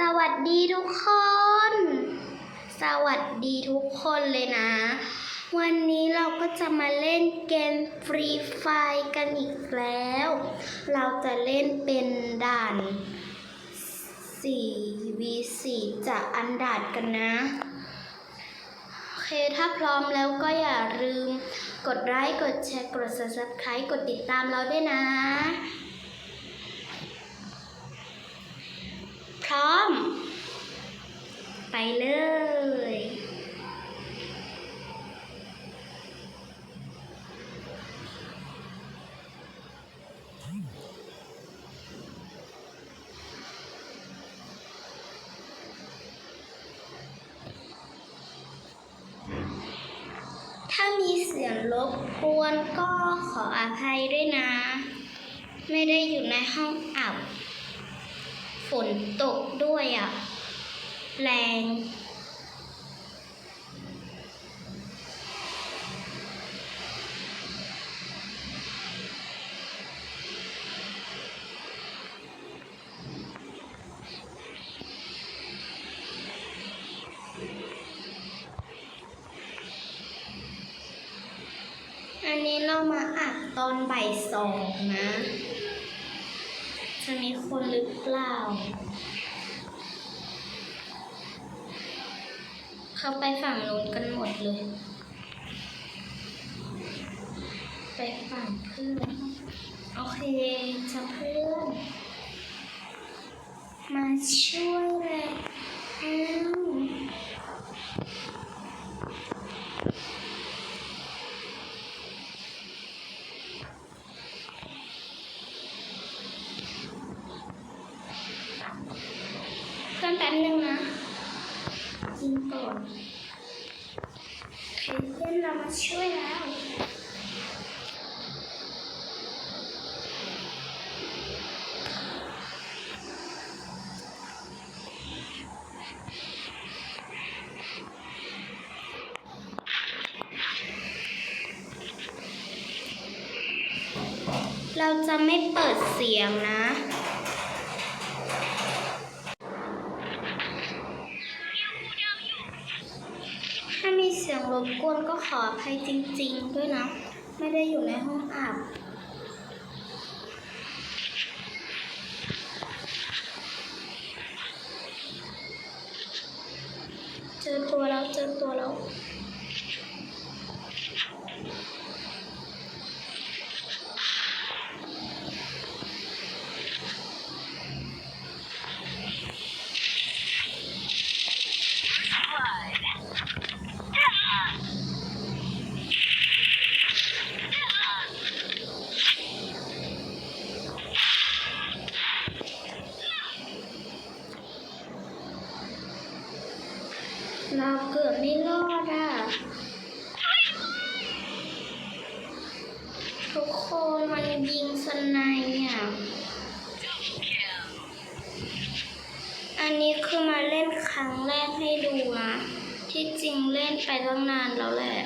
สวัสดีทุกคน สวัสดีทุกคนเลยนะ วันนี้เราก็จะมาเล่นเกมฟรีไฟกันอีกแล้ว เราจะเล่นเป็นด่าน 4v4 จากอันดาดกันนะ โอเคถ้าพร้อมแล้วก็อย่าลืม กดไลค์ กดแชร์ กด subscribe กดติดตามเราด้วยนะ ร้อม ไปเลยถ้ามีเสียงรบกวนก็ขออภัยด้วยนะ ไม่ได้อยู่ในห้องอับ นตกด้วยอะ แรง อันนี้เรามาอัดตอนบ่ายสองนะ จะมีคนหรือเปล่า เขาไปฝั่งนู้นกันหมดเลย ไปฝั่งเพื่อนโอเคจะเพื่อนมาช่วยเลยอ้าว ป๊บนึงนะกินก่อนโอเคเพื่อนเรามาช่วยแล้วเราจะไม่เปิดเสียงนะ รบกวนก็ขออภัยจริง ๆ ด้วยนะ ไม่ได้อยู่ในห้องอับเจอตัวแล้วเจอตัวแล้ว เราเกือบไม่รอดอะ ทุกคนมันยิงสนด์อะ อันนี้คือมาเล่นครั้งแรกให้ดูนะที่จริงเล่นไปตั้งนานแล้วแหละ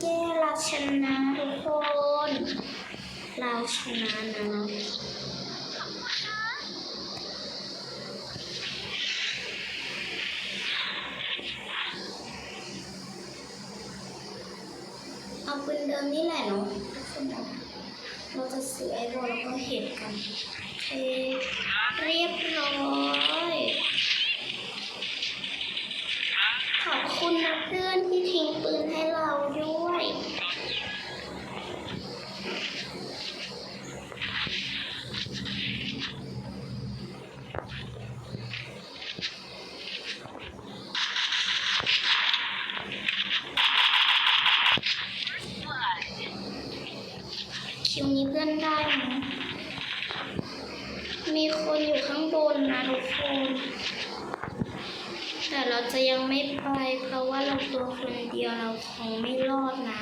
เย้เราชนะทุกคน เราชนะนะ เอาปืนเดิมนี่แหละเนาะทุกคนเนาะเราจะซื้อไอโบ แล้วก็เห็นกันเรียบร้อย จะยังไม่ไปเพราะว่าเราตัวคนเดียวเราคงไม่รอดนะ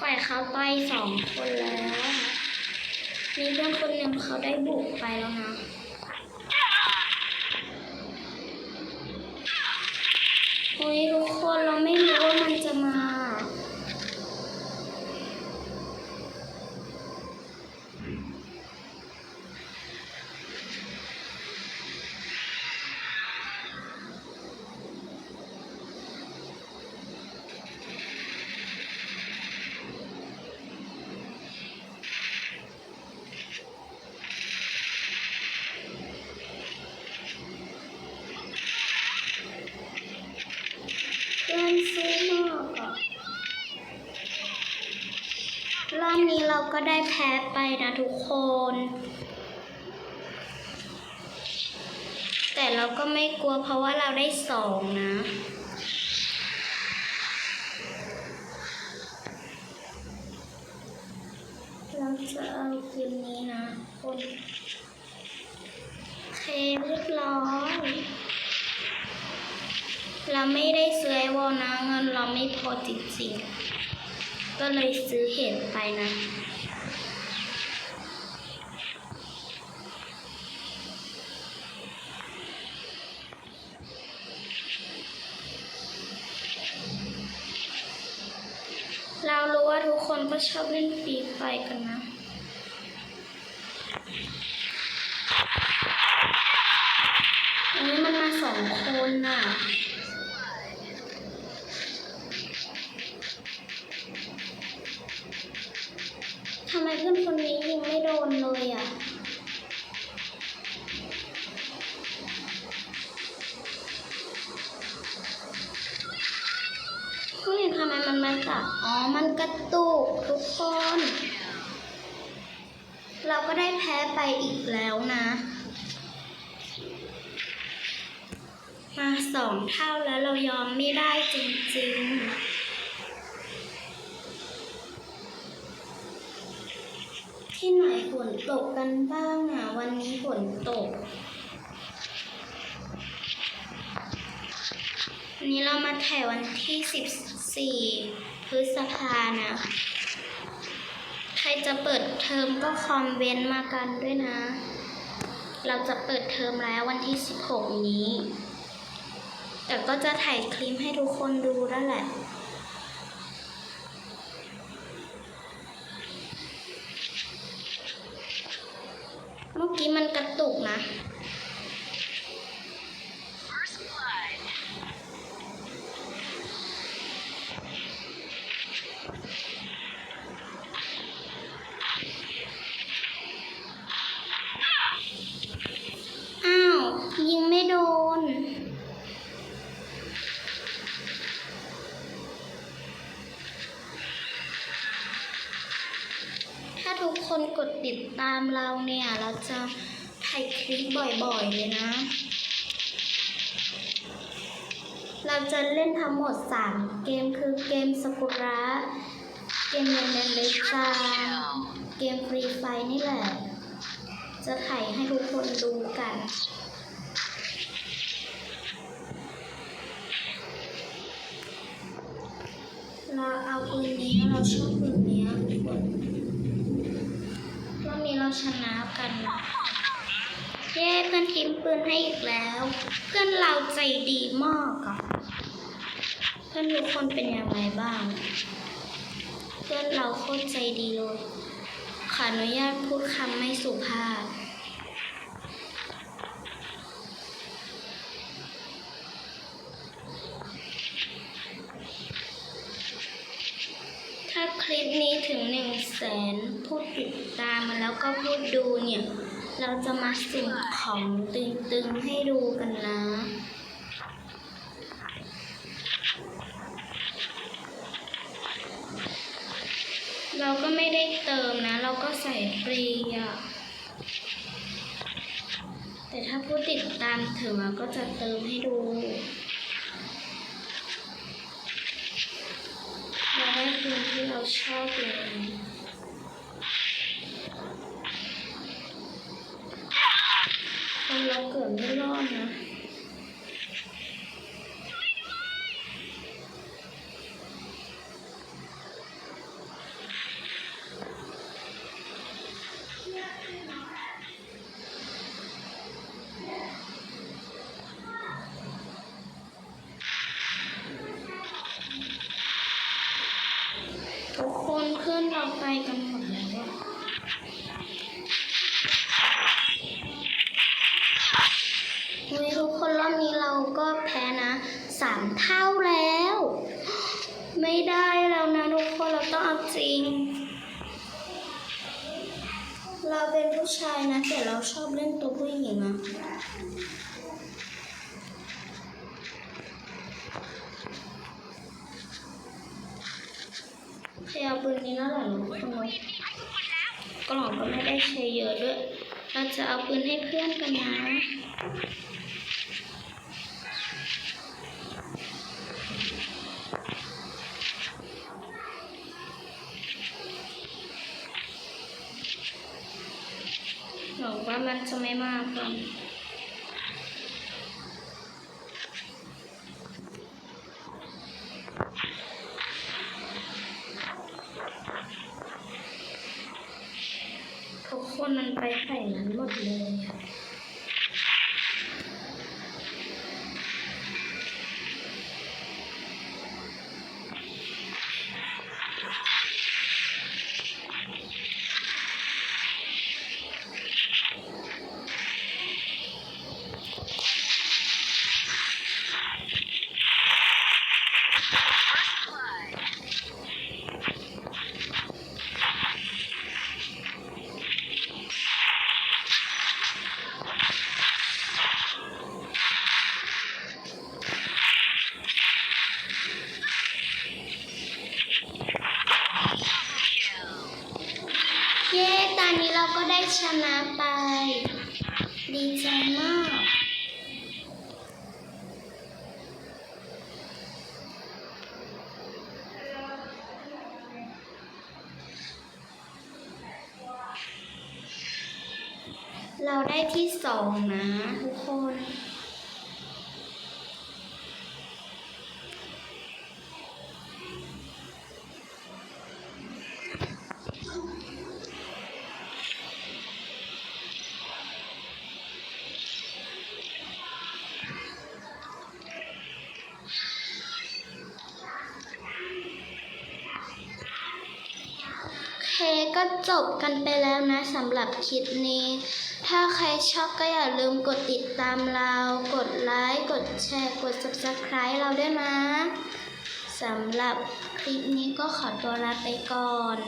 ปล่อยเขาไปสองคนแล้ว มีเพื่อนคนหนึ่งเขาได้บุกไปแล้วนะ เราก็ไม่กลัวเพราะว่าเราได้สองนะ เราจะเอาคืนนี้นะคนเคเรียบร้อยเราไม่ได้ซื้อไอวอลนะเงินเราไม่พอจริงๆ ก็เลยซื้อเห็ดไปนะ เล่นฟรีไฟกันนะอันนี้มันมาสองคนน่ะทำไมเพื่อนคนนี้ยิงไม่โดนเลยอะ เฮ้ยทำไมมันมาจาก อ๋อ มันกระตุกทุกคน เราก็ได้แพ้ไปอีกแล้วนะ มาสองเท่าแล้วเรายอมไม่ได้จริงๆที่ไหนฝนตกกันบ้างอะ วันนี้ฝนตก วันนี้เรามาถ่ายวันที่14พ ฤษภานะใครจะเปิดเทอมก็คอมเมนต์มากันด้วยนะ เราจะเปิดเทอมแล้ววันที่ 16 นี้ แต่ก็จะถ่ายคลิปให้ทุกคนดูนั่นแหละเมื่อกี้มันกระตุกนะ อ้าว ยิงไม่โดน ถ้าทุก คนกดติดตามเราเนี่ย เราจะถ่ายคลิปบ่อยๆเลยนะ เราจะเล่นทั้งหมด 3 เกมคือเกมสกุระเกมเรนเดนเลจาเกมฟรีไฟนี่แหละ จะถ่ายให้ทุกคนดูกันเราเอาปืนนี้เราชอบปืนนี้รอบนี้เราชนะ กัน เย้เพื่อนทิ้งปืนให้อีกแล้ว เพื่อนเราใจดีมากอะเพื่อนทุกคนเป็นยังไงบ้าง เพื่อนเราโคตรใจดีเลยขออนุญาตพูดคำไม่สุภาพ ถ้าคลิป นี้ถึงหนึ่งแสนผู้ติดตามมาแล้วก็พูดดูเนี่ย เราจะมาสุ่มของตึงๆให้ดูกันนะเราก็ไม่ได้เติมนะ เราก็ใส่ฟรีอะ แต่ถ้าผู้ติดตามถึงก็จะเติมให้ดู เราได้ปืนที่ เราชอบเลยคนเราเกิดไม่รอดนะ ทุกคนเพื่อนเราไปกันหมดแล้วอะเฮ้ยทุกคนรอบนี้เราก็แพ้นะสามเท่าแล้ว ไม่ได้แล้วนะทุกคนเราต้องเอาจริง เราเป็นผู้ชายนะแต่เราชอบเล่นตัวผู้หญิงอะใคร เอาปืนนี้แล้วเหรอทุกคนกล่องก็ไม่ได้ใช้เยอะด้วย เราจะเอาปืนให้เพื่อนกันนะหวังว่ามันจะไม่มากกัน ชนะไป ดีใจมากเราได้ที่สองนะทุกคน ก็จบกันไปแล้วนะสำหรับคลิปนี้ ถ้าใครชอบก็อย่าลืมกดติดตามเรา กดไลค์ กดแชร์ กด subscribe เราด้วยนะสำหรับคลิปนี้ก็ขอตัวลาไปก่อน